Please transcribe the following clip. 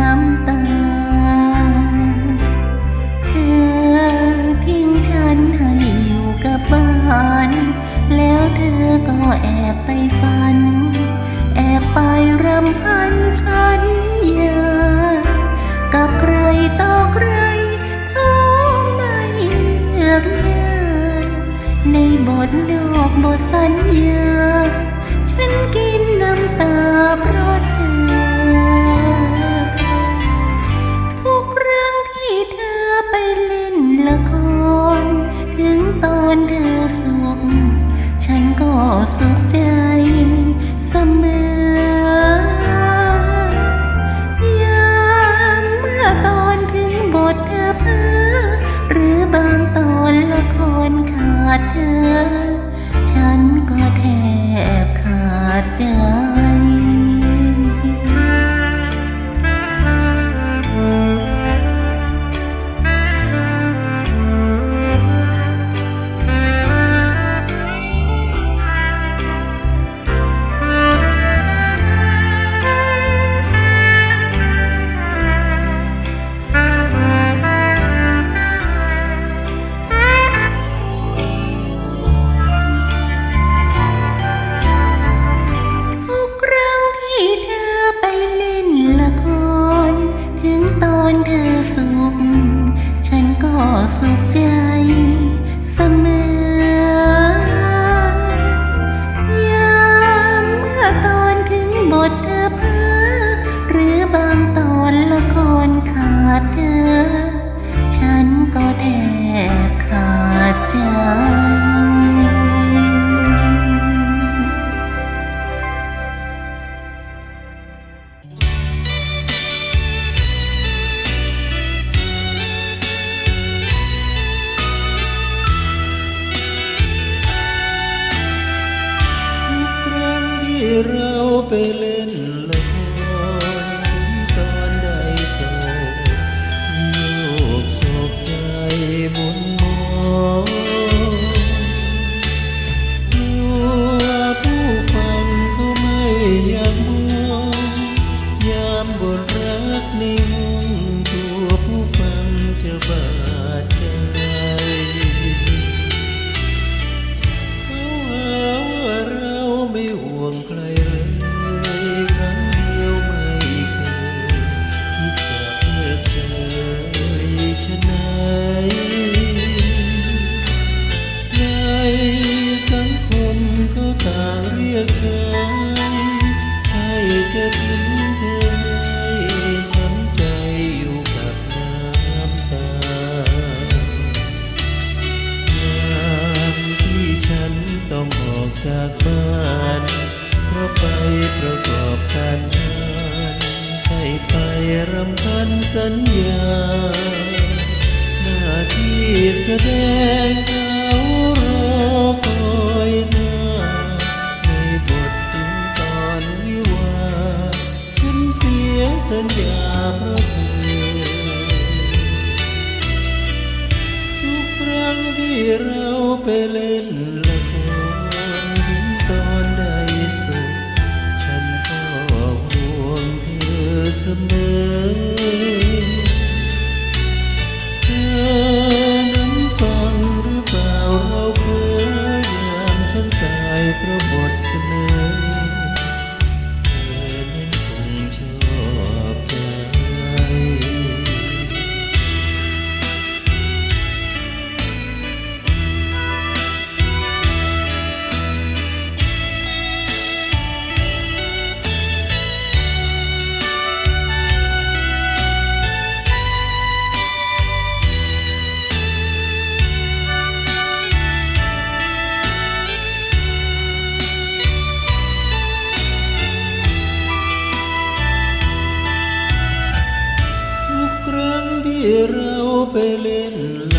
น้ำตา เธอทิ้งฉันให้อยู่กับบ้าน แล้วเธอก็แอบไปฝัน แอบไปรำพันสัญญา กับใครต่อใครท้อไม่เลือกเลืในบทดอกบทสัญญา ฉันกินน้ำตาเพราะ 的。走遍。 ไปเล่นลอยถึงตอนใดโศกลูกโศกใจบุญมองตัวผู้ฟังก็ไม่ยากมองยามบทรักนิ่งตัวผู้ฟังจะบาดใจ ญญา หน้าที่แสดงเขารอคอยหน้าในบทถึงตอนวิวาฉันเสียสัญญาเพราะเธอทุกครั้งที่เราไปเล่น เราไปเล่น